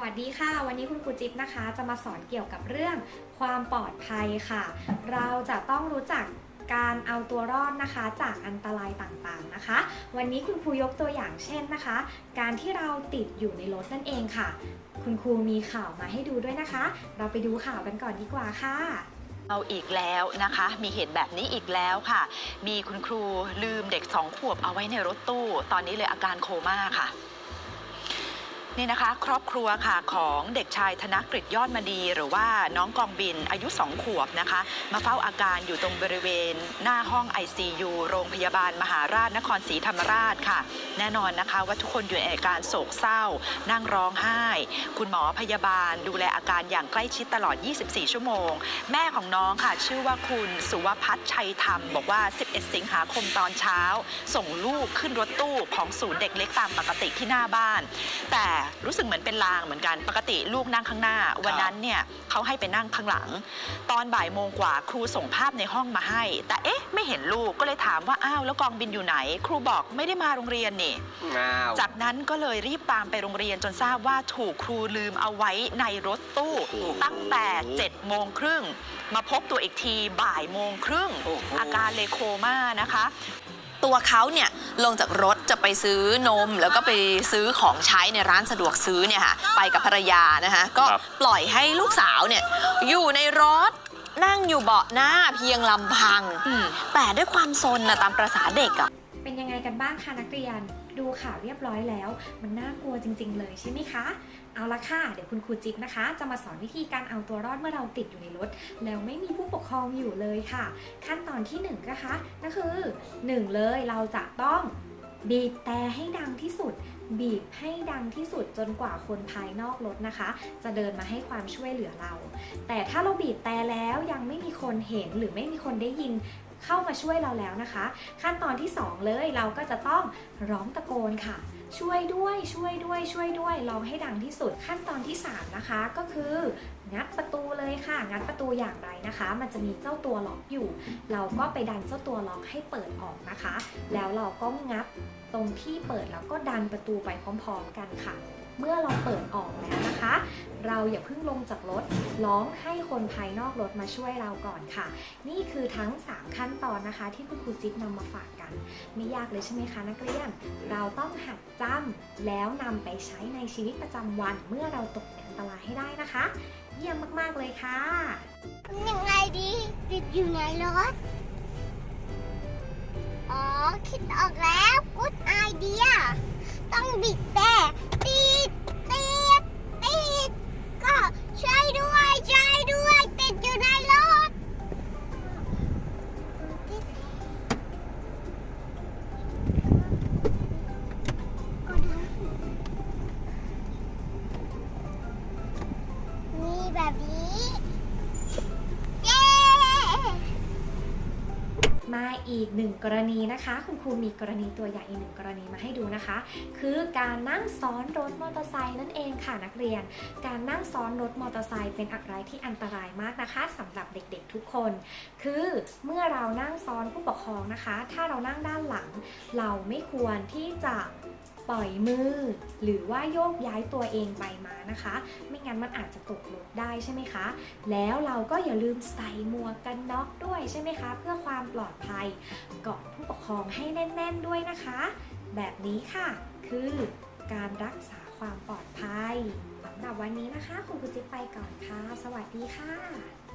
วัสดีค่ะ วันนี้คุณครูจิ๊บนะคะ จะมาสอนเกี่ยวกับเรื่องความปลอดภัยค่ะ เราจะต้องรู้จักการเอาตัวรอดนะคะ จากอันตรายต่างๆนะคะ วันนี้คุณครูยกตัวอย่างเช่นนะคะ การที่เราติดอยู่ในรถนั่นเองค่ะ คุณครูมีข่าวมาให้ดูด้วยนะคะ เราไปดูข่าวกันก่อนดีกว่าค่ะเอาอีกแล้วนะคะ มีเหตุแบบนี้อีกแล้วค่ะ มีคุณครูลืมเด็กสองขวบเอาไว้ในรถตู้ ตอนนี้เลยอาการโคม่าค่ะ นี่นะคะ ครอบครัวค่ะของเด็กชายธนกฤษยอดมณีหรือว่าน้องกองบินอายุสองขวบนะคะ มาเฝ้าอาการอยู่ตรงบริเวณ หน้าห้อง ICU โรงพยาบาลมหาราชนครศรีธรรมราชค่ะ แน่นอนนะคะว่าทุกคนอยู่ในอาการโศกเศร้า นั่งร้องไห้ คุณหมอพยาบาลดูแลอาการอย่างใกล้ชิดตลอด 24 ชั่วโมง แม่ของน้องค่ะ ชื่อว่าคุณสุวพัฒน์ชัยธรรม บอกว่า 11 สิงหาคมตอนเช้า ส่งลูกขึ้นรถตู้ของศูนย์เด็กเล็กตามปกติที่หน้าบ้าน แต่รู้สึกเหมือนเป็นลางเหมือนกันปกติลูกนั่งข้างหน้า วันนั้นเนี่ยเขาให้ไปนั่งข้างหลัง ตอนบ่ายโมงกว่าครูส่งภาพในห้องมาให้ แต่เอ๊ะ ไม่เห็นลูกก็เลยถามว่าอ้าวแล้วกองบินอยู่ไหน ครูบอกไม่ได้มาโรงเรียนนี่อ้าวจากนั้นก็เลยรีบตามไปโรงเรียนจนทราบว่าถูกครูลืมเอาไว้ในรถตู้โอ้โหตั้งแต่7โมงครึ่งมาพบตัวอีกทีบ่ายโมงครึ่งโอ้โหอาการเลโคม่านะคะ ตัวเขาเนี่ยลงจากรถจะไปซื้อนม แล้วก็ไปซื้อของใช้ในร้านสะดวกซื้อเนี่ยค่ะไปกับภรรยานะคะก็ครับปล่อยให้ลูกสาวเนี่ยอยู่ในรถนั่งอยู่เบาะหน้าเพียงลำพังอืมแต่ด้วยความซนนะตามประษาเด็กอะเป็นยังไงกันบ้างคะนักเรียน ดูข่าวเรียบร้อยแล้ว มันน่ากลัวจริง ๆ เลยใช่ไหมคะ เอาละค่ะ เดี๋ยวคุณครูจิ๊บนะคะ จะมาสอนวิธีการเอาตัวรอดเมื่อเราติดอยู่ในรถ แล้วไม่มีผู้ปกครองอยู่เลยค่ะ ขั้นตอนที่1นงนะคะนั่นคือ 1 เลยเราจะต้องบีบแต่ให้ดังที่สุด บีบให้ดังที่สุดจนกว่าคนภายนอกรถนะคะ จะเดินมาให้ความช่วยเหลือเรา แต่ถ้าเราบีบแต่แล้วยังไม่มีคนเห็นหรือไม่มีคนได้ยิน เข้ามาช่วยเราแล้วนะคะ ขั้นตอนที่ 2 เลยเราก็จะต้องร้องตะโกนค่ะ ช่วยด้วยช่วยด้วยช่วยด้วยร้องให้ดังที่สุด ขั้นตอนที่ 3 นะคะ ก็คืองัดประตูเลยค่ะงัดประตูอย่างไรนะคะ มันจะมีเจ้าตัวล็อกอยู่ เราก็ไปดันเจ้าตัวล็อกให้เปิดออกนะคะ แล้วเราก็งัดตรงที่เปิดแล้วก็ดันประตูไปพร้อม ๆ กันค่ะ เมื่อเราเปิดออกแล้วนะคะ เราอย่าเพิ่งลงจากรถร้องให้คนภายนอกรถมาช่วยเราก่อนค่ะ นี่คือทั้ง 3 ขั้นตอนนะคะ ที่คุณครูจิ๊บนำมาฝากกัน ไม่ยากเลยใช่ไหมคะนักเรียน เราต้องหัดจำแล้วนำไปใช้ในชีวิตประจำวัน เมื่อเราตกในอันตรายให้ได้นะคะ เยี่ยมมากๆเลยค่ะยังไงดีติดอยู่ในรถอ๋อ คิดออกแล้ว good idea ต้อง แบบนี้ เย้ มาอีกหนึ่งกรณีนะคะ คุณครูมีกรณีตัวอย่างอีกหนึ่งกรณีมาให้ดูนะคะ คือการนั่งซ้อนรถมอเตอร์ไซค์นั่นเองค่ะนักเรียน การนั่งซ้อนรถมอเตอร์ไซค์เป็นอะไรที่อันตรายมากนะคะสำหรับเด็กๆทุกคน คือเมื่อเรานั่งซ้อนผู้ปกครองนะคะ ถ้าเรานั่งด้านหลัง เราไม่ควรที่จะ ปล่อยมือ หรือว่าโยกย้ายตัวเองไปมานะคะ ไม่งั้นมันอาจจะตกรถได้ใช่ไหมคะ แล้วเราก็อย่าลืมใส่หมวกกันน็อกด้วยใช่ไหมคะ เพื่อความปลอดภัยเกาะผู้ปกครองให้แน่น ๆด้วยนะคะ แบบนี้ค่ะ คือการรักษาความปลอดภัยสำหรับวันนี้นะคะคุณครูจิ๊บไปก่อนค่ะ สวัสดีค่ะ